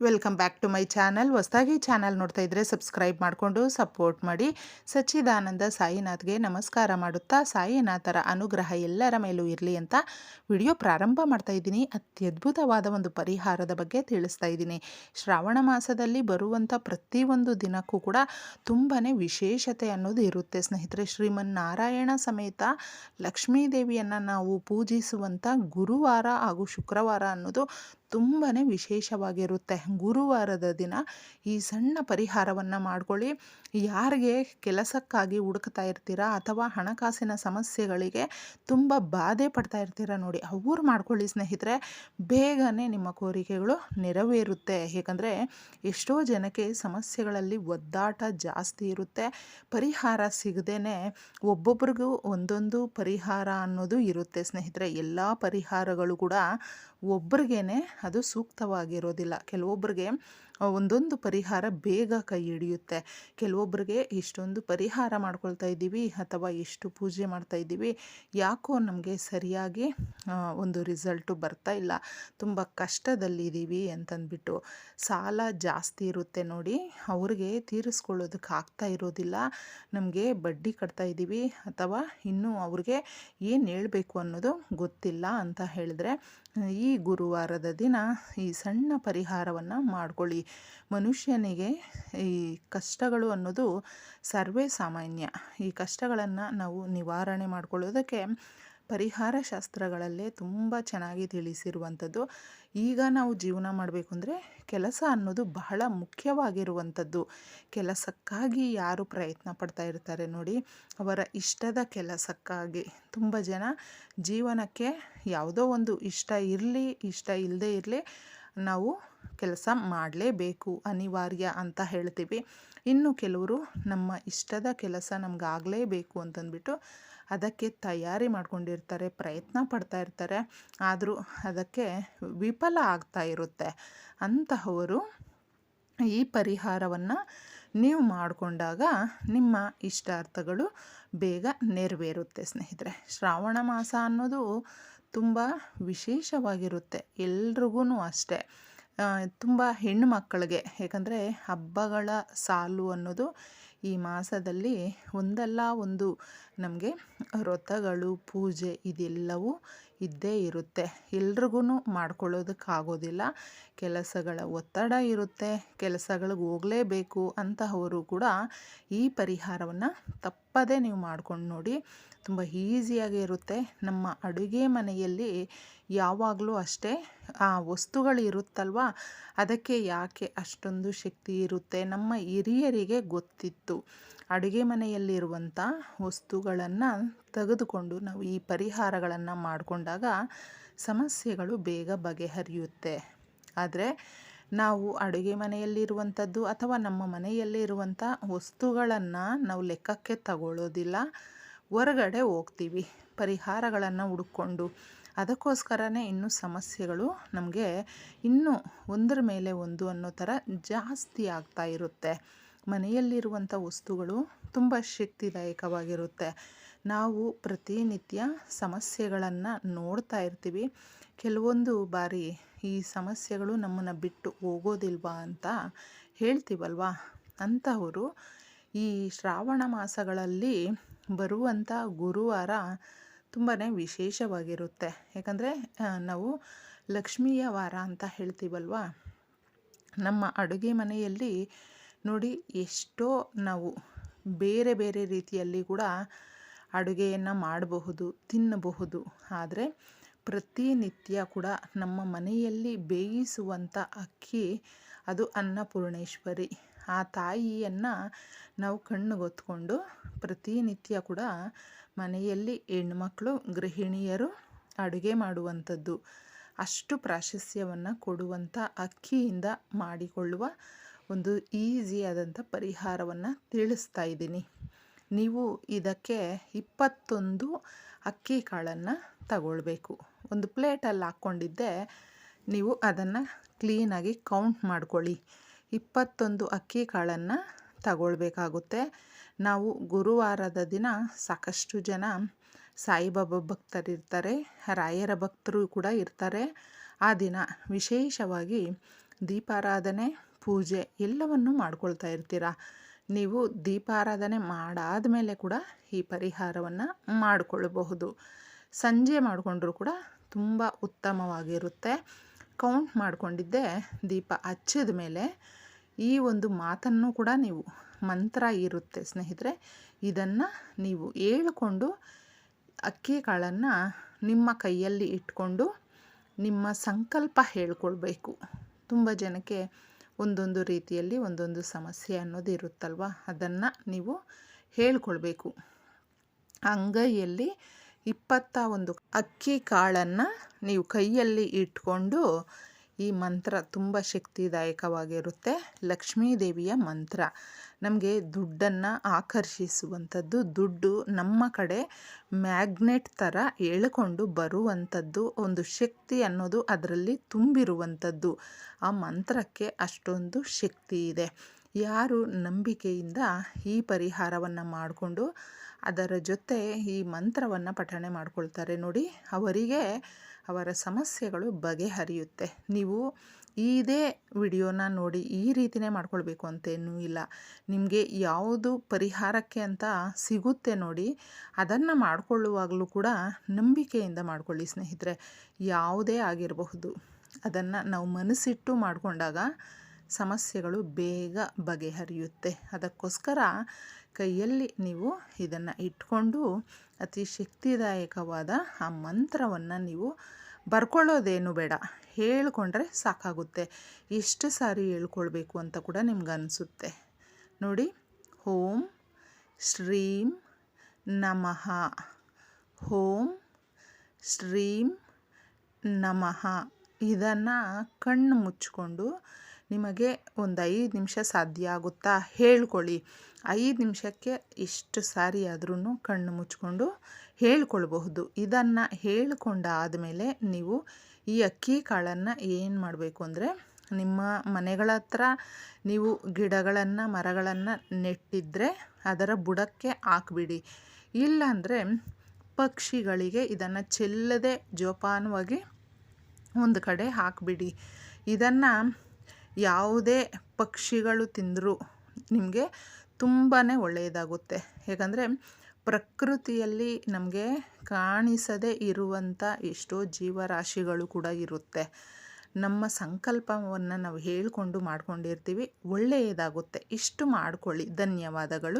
Welcome back to my channel. ಹೊಸದಾಗಿ channel ನೋಡ್ತಾ ಇದ್ದರೆ ಸಬ್ಸ್ಕ್ರೈಬ್ ಮಾಡಿಕೊಂಡು ಸಪೋರ್ಟ್ ಮಾಡಿ. ಸಚ್ಚಿದಾನಂದ ಸಾಯಿನಾಥ್ಗೆ ನಮಸ್ಕಾರ ಮಾಡುತ್ತಾ ಸಾಯಿನಾಥರ ಅನುಗ್ರಹ ಎಲ್ಲರ ಮೇಲೂ ಇರಲಿ ಅಂತ ವಿಡಿಯೋ ಪ್ರಾರಂಭ ಮಾಡ್ತಾ ಇದ್ದೀನಿ. ಅತ್ಯದ್ಭುತವಾದ ಒಂದು ಪರಿಹಾರದ ಬಗ್ಗೆ ತಿಳಿಸ್ತಾ ಇದ್ದೀನಿ. ಶ್ರಾವಣ ಮಾಸದಲ್ಲಿ ಬರುವಂಥ ಪ್ರತಿಯೊಂದು ದಿನಕ್ಕೂ ಕೂಡ ತುಂಬಾ ವಿಶೇಷತೆ ಅನ್ನೋದು ಇರುತ್ತೆ. ಸ್ನೇಹಿತರೆ, ಶ್ರೀಮನ್ನಾರಾಯಣ ಸಮೇತ ಲಕ್ಷ್ಮೀ ದೇವಿಯನ್ನು ನಾವು ಪೂಜಿಸುವಂಥ ಗುರುವಾರ ಹಾಗೂ ಶುಕ್ರವಾರ ಅನ್ನೋದು ತುಂಬಾ ವಿಶೇಷವಾಗಿರುತ್ತೆ. ಗುರುವಾರದ ದಿನ ಈ ಸಣ್ಣ ಪರಿಹಾರವನ್ನು ಮಾಡ್ಕೊಳ್ಳಿ. ಯಾರಿಗೆ ಕೆಲಸಕ್ಕಾಗಿ ಹುಡುಕ್ತಾ ಇರ್ತೀರಾ ಅಥವಾ ಹಣಕಾಸಿನ ಸಮಸ್ಯೆಗಳಿಗೆ ತುಂಬ ಬಾಧೆ ಪಡ್ತಾ ಇರ್ತೀರಾ ನೋಡಿ ಅವ್ರು ಮಾಡ್ಕೊಳ್ಳಿ ಸ್ನೇಹಿತರೆ. ಬೇಗನೆ ನಿಮ್ಮ ಕೋರಿಕೆಗಳು ನೆರವೇರುತ್ತೆ. ಏಕೆಂದರೆ ಎಷ್ಟೋ ಜನಕ್ಕೆ ಸಮಸ್ಯೆಗಳಲ್ಲಿ ಒದ್ದಾಟ ಜಾಸ್ತಿ ಇರುತ್ತೆ. ಪರಿಹಾರ ಸಿಗದೇ ಒಬ್ಬೊಬ್ರಿಗೂ ಒಂದೊಂದು ಪರಿಹಾರ ಅನ್ನೋದು ಇರುತ್ತೆ ಸ್ನೇಹಿತರೆ. ಎಲ್ಲ ಪರಿಹಾರಗಳು ಕೂಡ ಒಬ್ರಿಗೇನೆ ಅದು ಸೂಕ್ತವಾಗಿರೋದಿಲ್ಲ. ಕೆಲವೊಬ್ಬರಿಗೆ ಒಂದೊಂದು ಪರಿಹಾರ ಬೇಗ ಕೈ ಹಿಡಿಯುತ್ತೆ. ಕೆಲವೊಬ್ಬರಿಗೆ ಇಷ್ಟೊಂದು ಪರಿಹಾರ ಮಾಡ್ಕೊಳ್ತಾ ಇದ್ದೀವಿ ಅಥವಾ ಎಷ್ಟು ಪೂಜೆ ಮಾಡ್ತಾ ಇದ್ದೀವಿ, ಯಾಕೋ ನಮಗೆ ಸರಿಯಾಗಿ ಒಂದು ರಿಸಲ್ಟು ಬರ್ತಾ ಇಲ್ಲ. ತುಂಬ ಕಷ್ಟದಲ್ಲಿದ್ದೀವಿ ಅಂತಂದ್ಬಿಟ್ಟು ಸಾಲ ಜಾಸ್ತಿ ಇರುತ್ತೆ ನೋಡಿ. ಅವ್ರಿಗೆ ತೀರಿಸ್ಕೊಳ್ಳೋದಕ್ಕೆ ಆಗ್ತಾ ಇರೋದಿಲ್ಲ. ನಮಗೆ ಬಡ್ಡಿ ಕಟ್ತಾ ಇದ್ದೀವಿ ಅಥವಾ ಇನ್ನೂ ಅವ್ರಿಗೆ ಏನು ಹೇಳಬೇಕು ಅನ್ನೋದು ಗೊತ್ತಿಲ್ಲ ಅಂತ ಹೇಳಿದ್ರೆ, ಈ ಗುರುವಾರದ ದಿನ ಈ ಸಣ್ಣ ಪರಿಹಾರವನ್ನು ಮಾಡ್ಕೊಳ್ಳಿ. ಮನುಷ್ಯನಿಗೆ ಈ ಕಷ್ಟಗಳು ಅನ್ನೋದು ಸರ್ವೇ ಸಾಮಾನ್ಯ. ಈ ಕಷ್ಟಗಳನ್ನು ನಾವು ನಿವಾರಣೆ ಮಾಡಿಕೊಳ್ಳೋದಕ್ಕೆ ಪರಿಹಾರ ಶಾಸ್ತ್ರಗಳಲ್ಲೇ ತುಂಬ ಚೆನ್ನಾಗಿ ತಿಳಿಸಿರುವಂಥದ್ದು. ಈಗ ನಾವು ಜೀವನ ಮಾಡಬೇಕು ಅಂದರೆ ಕೆಲಸ ಅನ್ನೋದು ಬಹಳ ಮುಖ್ಯವಾಗಿರುವಂಥದ್ದು. ಕೆಲಸಕ್ಕಾಗಿ ಯಾರು ಪ್ರಯತ್ನ ಪಡ್ತಾ ಇರ್ತಾರೆ ನೋಡಿ, ಅವರ ಇಷ್ಟದ ಕೆಲಸಕ್ಕಾಗಿ. ತುಂಬ ಜನ ಜೀವನಕ್ಕೆ ಯಾವುದೋ ಒಂದು ಇಷ್ಟ ಇರಲಿ, ಇಷ್ಟ ಇಲ್ಲದೇ ಇರಲಿ, ನಾವು ಕೆಲಸ ಮಾಡಲೇಬೇಕು, ಅನಿವಾರ್ಯ ಅಂತ ಹೇಳ್ತೀವಿ. ಇನ್ನು ಕೆಲವರು ನಮ್ಮ ಇಷ್ಟದ ಕೆಲಸ ನಮಗಾಗಲೇಬೇಕು ಅಂತಂದ್ಬಿಟ್ಟು ಅದಕ್ಕೆ ತಯಾರಿ ಮಾಡ್ಕೊಂಡಿರ್ತಾರೆ, ಪ್ರಯತ್ನ ಪಡ್ತಾ ಇರ್ತಾರೆ. ಆದರೂ ಅದಕ್ಕೆ ವಿಫಲ ಆಗ್ತಾ ಇರುತ್ತೆ. ಅಂತಹವರು ಈ ಪರಿಹಾರವನ್ನು ನೀವು ಮಾಡಿಕೊಂಡಾಗ ನಿಮ್ಮ ಇಷ್ಟಾರ್ಥಗಳು ಬೇಗ ನೆರವೇರುತ್ತೆ ಸ್ನೇಹಿತರೆ. ಶ್ರಾವಣ ಮಾಸ ಅನ್ನೋದು ತುಂಬ ವಿಶೇಷವಾಗಿರುತ್ತೆ. ಎಲ್ರಿಗೂ ಅಷ್ಟೇ. ತುಂಬ ಹೆಣ್ಣು ಮಕ್ಕಳಿಗೆ. ಏಕೆಂದರೆ ಹಬ್ಬಗಳ ಸಾಲು ಅನ್ನೋದು ಈ ಮಾಸದಲ್ಲಿ ಒಂದಲ್ಲ ಒಂದು ನಮಗೆ ವ್ರತಗಳು, ಪೂಜೆ ಇದೆಲ್ಲವೂ ಇದ್ದೇ ಇರುತ್ತೆ. ಎಲ್ರಿಗೂ ಮಾಡ್ಕೊಳ್ಳೋದಕ್ಕಾಗೋದಿಲ್ಲ. ಕೆಲಸಗಳ ಒತ್ತಡ ಇರುತ್ತೆ. ಕೆಲಸಗಳಿಗೆ ಹೋಗಲೇಬೇಕು ಅಂತಹವರು ಕೂಡ ಈ ಪರಿಹಾರವನ್ನು ತಪ್ಪದೇ ನೀವು ಮಾಡ್ಕೊಂಡು ನೋಡಿ ತುಂಬ ಈಸಿಯಾಗಿ ಇರುತ್ತೆ. ನಮ್ಮ ಅಡುಗೆ ಮನೆಯಲ್ಲಿ ಯಾವಾಗಲೂ ಅಷ್ಟೇ, ಆ ವಸ್ತುಗಳು ಇರುತ್ತಲ್ವ? ಅದಕ್ಕೆ ಯಾಕೆ ಅಷ್ಟೊಂದು ಶಕ್ತಿ ಇರುತ್ತೆ? ನಮ್ಮ ಹಿರಿಯರಿಗೆ ಗೊತ್ತಿತ್ತು. ಅಡುಗೆ ಮನೆಯಲ್ಲಿರುವಂಥ ವಸ್ತುಗಳನ್ನು ತೆಗೆದುಕೊಂಡು ನಾವು ಈ ಪರಿಹಾರಗಳನ್ನು ಮಾಡಿಕೊಂಡಾಗ ಸಮಸ್ಯೆಗಳು ಬೇಗ ಬಗೆಹರಿಯುತ್ತೆ. ಆದರೆ ನಾವು ಅಡುಗೆ ಮನೆಯಲ್ಲಿರುವಂಥದ್ದು ಅಥವಾ ನಮ್ಮ ಮನೆಯಲ್ಲೇ ಇರುವಂಥ ವಸ್ತುಗಳನ್ನು ನಾವು ಲೆಕ್ಕಕ್ಕೆ ತಗೊಳ್ಳೋದಿಲ್ಲ. ಹೊರಗಡೆ ಹೋಗ್ತೀವಿ, ಪರಿಹಾರಗಳನ್ನು ಹುಡುಕೊಂಡು. ಅದಕ್ಕೋಸ್ಕರನೇ ಇನ್ನೂ ಸಮಸ್ಯೆಗಳು ನಮಗೆ ಇನ್ನೂ ಒಂದರ ಮೇಲೆ ಒಂದು ಅನ್ನೋ ಥರ ಜಾಸ್ತಿ ಆಗ್ತಾ ಇರುತ್ತೆ. ಮನೆಯಲ್ಲಿರುವಂಥ ವಸ್ತುಗಳು ತುಂಬ ಶಕ್ತಿದಾಯಕವಾಗಿರುತ್ತೆ. ನಾವು ಪ್ರತಿನಿತ್ಯ ಸಮಸ್ಯೆಗಳನ್ನು ನೋಡ್ತಾ ಇರ್ತೀವಿ. ಕೆಲವೊಂದು ಬಾರಿ ಈ ಸಮಸ್ಯೆಗಳು ನಮ್ಮನ್ನು ಬಿಟ್ಟು ಹೋಗೋದಿಲ್ವಾ ಅಂತ ಹೇಳ್ತೀವಲ್ವಾ? ಅಂಥವರು ಈ ಶ್ರಾವಣ ಮಾಸಗಳಲ್ಲಿ ಬರುವಂಥ ಗುರುವಾರ ತುಂಬಾ ವಿಶೇಷವಾಗಿರುತ್ತೆ. ಯಾಕಂದರೆ ನಾವು ಲಕ್ಷ್ಮೀಯ ವಾರ ಅಂತ ಹೇಳ್ತೀವಲ್ವ? ನಮ್ಮ ಅಡುಗೆ ಮನೆಯಲ್ಲಿ ನೋಡಿ ಎಷ್ಟೋ ನಾವು ಬೇರೆ ಬೇರೆ ರೀತಿಯಲ್ಲಿ ಕೂಡ ಅಡುಗೆಯನ್ನು ಮಾಡಬಹುದು, ತಿನ್ನಬಹುದು. ಆದರೆ, ಪ್ರತಿನಿತ್ಯ ಕೂಡ ನಮ್ಮ ಮನೆಯಲ್ಲಿ ಬೇಯಿಸುವಂಥ ಅಕ್ಕಿ ಅದು ಅನ್ನಪೂರ್ಣೇಶ್ವರಿ. ಆ ತಾಯಿಯನ್ನು ನಾವು ಕಣ್ಣುಗೊತ್ಕೊಂಡು ಪ್ರತಿನಿತ್ಯ ಕೂಡ ಮನೆಯಲ್ಲಿ ಹೆಣ್ಮಕ್ಳು, ಗೃಹಿಣಿಯರು ಅಡುಗೆ ಮಾಡುವಂಥದ್ದು, ಅಷ್ಟು ಪ್ರಾಶಸ್ತ್ಯವನ್ನು ಕೊಡುವಂಥ ಅಕ್ಕಿಯಿಂದ ಮಾಡಿಕೊಳ್ಳುವ ಒಂದು ಈಸಿಯಾದಂಥ ಪರಿಹಾರವನ್ನು ತಿಳಿಸ್ತಾ ಇದ್ದೀನಿ. ನೀವು ಇದಕ್ಕೆ ಇಪ್ಪತ್ತೊಂದು ಅಕ್ಕಿ ಕಾಳನ್ನು ತಗೊಳ್ಬೇಕು. ಒಂದು ಪ್ಲೇಟಲ್ಲಿ ಹಾಕ್ಕೊಂಡಿದ್ದೆ, ನೀವು ಅದನ್ನು ಕ್ಲೀನಾಗಿ ಕೌಂಟ್ ಮಾಡ್ಕೊಳ್ಳಿ. ಇಪ್ಪತ್ತೊಂದು ಅಕ್ಕಿ ಕಾಳನ್ನು ತಗೊಳ್ಬೇಕಾಗುತ್ತೆ. ನಾವು ಗುರುವಾರದ ದಿನ ಸಾಕಷ್ಟು ಜನ ಸಾಯಿಬಾಬಾ ಭಕ್ತರಿರ್ತಾರೆ, ರಾಯರ ಭಕ್ತರು ಕೂಡ ಇರ್ತಾರೆ. ಆ ದಿನ ವಿಶೇಷವಾಗಿ ದೀಪಾರಾಧನೆ, ಪೂಜೆ ಎಲ್ಲವನ್ನು ಮಾಡ್ಕೊಳ್ತಾ ಇರ್ತೀರ. ನೀವು ದೀಪಾರಾಧನೆ ಮಾಡಾದ ಮೇಲೆ ಕೂಡ ಈ ಪರಿಹಾರವನ್ನು ಮಾಡಿಕೊಳ್ಳಬಹುದು ಸಂಜೆ ಮಾಡಿಕೊಂಡ್ರೂ ಕೂಡ ತುಂಬ ಉತ್ತಮವಾಗಿರುತ್ತೆ. ಕೌಂಟ್ ಮಾಡಿಕೊಂಡಿದ್ದೆ ದೀಪ ಹಚ್ಚಿದ ಮೇಲೆ ಈ ಒಂದು ಮಾತನ್ನು ಕೂಡ ನೀವು ಮಂತ್ರ ಇರುತ್ತೆ, ಸ್ನೇಹಿತರೆ. ಇದನ್ನು ನೀವು ಹೇಳಿಕೊಂಡು ಅಕ್ಕಿ ಕಾಳನ್ನು ನಿಮ್ಮ ಕೈಯಲ್ಲಿ ಇಟ್ಕೊಂಡು ನಿಮ್ಮ ಸಂಕಲ್ಪ ಹೇಳ್ಕೊಳ್ಬೇಕು. ತುಂಬ ಜನಕ್ಕೆ ಒಂದೊಂದು ರೀತಿಯಲ್ಲಿ ಒಂದೊಂದು ಸಮಸ್ಯೆ ಅನ್ನೋದು ಇರುತ್ತಲ್ವ? ಅದನ್ನು ನೀವು ಹೇಳ್ಕೊಳ್ಬೇಕು. ಅಂಗೈಯಲ್ಲಿ ಇಪ್ಪತ್ತ ಒಂದು ಅಕ್ಕಿ ಕಾಳನ್ನು ನೀವು ಕೈಯಲ್ಲಿ ಇಟ್ಕೊಂಡು ಈ ಮಂತ್ರ ತುಂಬ ಶಕ್ತಿದಾಯಕವಾಗಿರುತ್ತೆ. ಲಕ್ಷ್ಮೀ ದೇವಿಯ ಮಂತ್ರ. ನಮಗೆ ದುಡ್ಡನ್ನು ಆಕರ್ಷಿಸುವಂಥದ್ದು, ದುಡ್ಡು ನಮ್ಮ ಕಡೆ ಮ್ಯಾಗ್ನೆಟ್ ಥರ ಎಳ್ಕೊಂಡು ಬರುವಂಥದ್ದು, ಒಂದು ಶಕ್ತಿ ಅನ್ನೋದು ಅದರಲ್ಲಿ ತುಂಬಿರುವಂಥದ್ದು. ಆ ಮಂತ್ರಕ್ಕೆ ಅಷ್ಟೊಂದು ಶಕ್ತಿ ಇದೆ. ಯಾರು ನಂಬಿಕೆಯಿಂದ ಈ ಪರಿಹಾರವನ್ನು ಮಾಡಿಕೊಂಡು ಅದರ ಜೊತೆ ಈ ಮಂತ್ರವನ್ನು ಪಠಣೆ ಮಾಡ್ಕೊಳ್ತಾರೆ ನೋಡಿ, ಅವರಿಗೆ ಅವರ ಸಮಸ್ಯೆಗಳು ಬಗೆಹರಿಯುತ್ತೆ. ನೀವು ಇದೇ ವಿಡಿಯೋನ ನೋಡಿ ಈ ರೀತಿಯೇ ಮಾಡ್ಕೊಳ್ಬೇಕು ಅಂತೇನೂ ಇಲ್ಲ. ನಿಮಗೆ ಯಾವುದು ಪರಿಹಾರಕ್ಕೆ ಅಂತ ಸಿಗುತ್ತೆ ನೋಡಿ, ಅದನ್ನು ಮಾಡಿಕೊಳ್ಳುವಾಗಲೂ ಕೂಡ ನಂಬಿಕೆಯಿಂದ ಮಾಡ್ಕೊಳ್ಳಿ ಸ್ನೇಹಿತರೆ. ಯಾವುದೇ ಆಗಿರಬಹುದು, ಅದನ್ನು ನಾವು ಮನಸ್ಸಿಟ್ಟು ಮಾಡಿಕೊಂಡಾಗ ಸಮಸ್ಯೆಗಳು ಬೇಗ ಬಗೆಹರಿಯುತ್ತೆ. ಅದಕ್ಕೋಸ್ಕರ ಕೈಯಲ್ಲಿ ನೀವು ಇದನ್ನು ಇಟ್ಕೊಂಡು ಅತಿ ಶಕ್ತಿದಾಯಕವಾದ ಆ ಮಂತ್ರವನ್ನು ನೀವು ಬರ್ಕೊಳ್ಳೋದೇನು ಬೇಡ. ಹೇಳ್ಕೊಂಡ್ರೆ ಸಾಕಾಗುತ್ತೆ. ಎಷ್ಟು ಸಾರಿ ಹೇಳ್ಕೊಳ್ಬೇಕು ಅಂತ ಕೂಡ ನಿಮ್ಗೆ ಅನಿಸುತ್ತೆ. ನೋಡಿ, ಓಂ ಶ್ರೀಂ ನಮಃ. ಓಂ ಶ್ರೀಂ ನಮಃ. ಇದನ್ನು ಕಣ್ಣು ಮುಚ್ಕೊಂಡು ನಿಮಗೆ ಒಂದು ಐದು ನಿಮಿಷ ಸಾಧ್ಯ ಆಗುತ್ತಾ ಹೇಳ್ಕೊಳ್ಳಿ. ಐದು ನಿಮಿಷಕ್ಕೆ ಎಷ್ಟು ಸಾರಿ ಆದ್ರೂ ಕಣ್ಣು ಮುಚ್ಕೊಂಡು ಹೇಳ್ಕೊಳ್ಬಹುದು. ಇದನ್ನು ಹೇಳಿಕೊಂಡ ಆದಮೇಲೆ ನೀವು ಈ ಅಕ್ಕಿ ಕಾಳನ್ನು ಏನು ಮಾಡಬೇಕು ಅಂದರೆ ನಿಮ್ಮ ಮನೆಗಳ ಹತ್ರ ನೀವು ಗಿಡಗಳನ್ನು, ಮರಗಳನ್ನು ನೆಟ್ಟಿದ್ದರೆ ಅದರ ಬುಡಕ್ಕೆ ಹಾಕ್ಬಿಡಿ. ಇಲ್ಲಾಂದರೆ ಪಕ್ಷಿಗಳಿಗೆ ಇದನ್ನು ಚೆಲ್ಲದೆ ಜೋಪಾನವಾಗಿ ಒಂದು ಕಡೆ ಹಾಕಿಬಿಡಿ. ಇದನ್ನು ಯಾವುದೇ ಪಕ್ಷಿಗಳು ತಿಂದರೂ ನಿಮಗೆ ತುಂಬಾ ಒಳ್ಳೆಯದಾಗುತ್ತೆ. ಹೇಗಂದರೆ ಪ್ರಕೃತಿಯಲ್ಲಿ ನಮಗೆ ಕಾಣಿಸದೇ ಇರುವಂಥ ಎಷ್ಟೋ ಜೀವರಾಶಿಗಳು ಕೂಡ ಇರುತ್ತೆ. ನಮ್ಮ ಸಂಕಲ್ಪವನ್ನು ನಾವು ಹೇಳಿಕೊಂಡು ಮಾಡ್ಕೊಂಡಿರ್ತೀವಿ. ಒಳ್ಳೆಯದಾಗುತ್ತೆ. ಇಷ್ಟು ಮಾಡ್ಕೊಳ್ಳಿ. ಧನ್ಯವಾದಗಳು.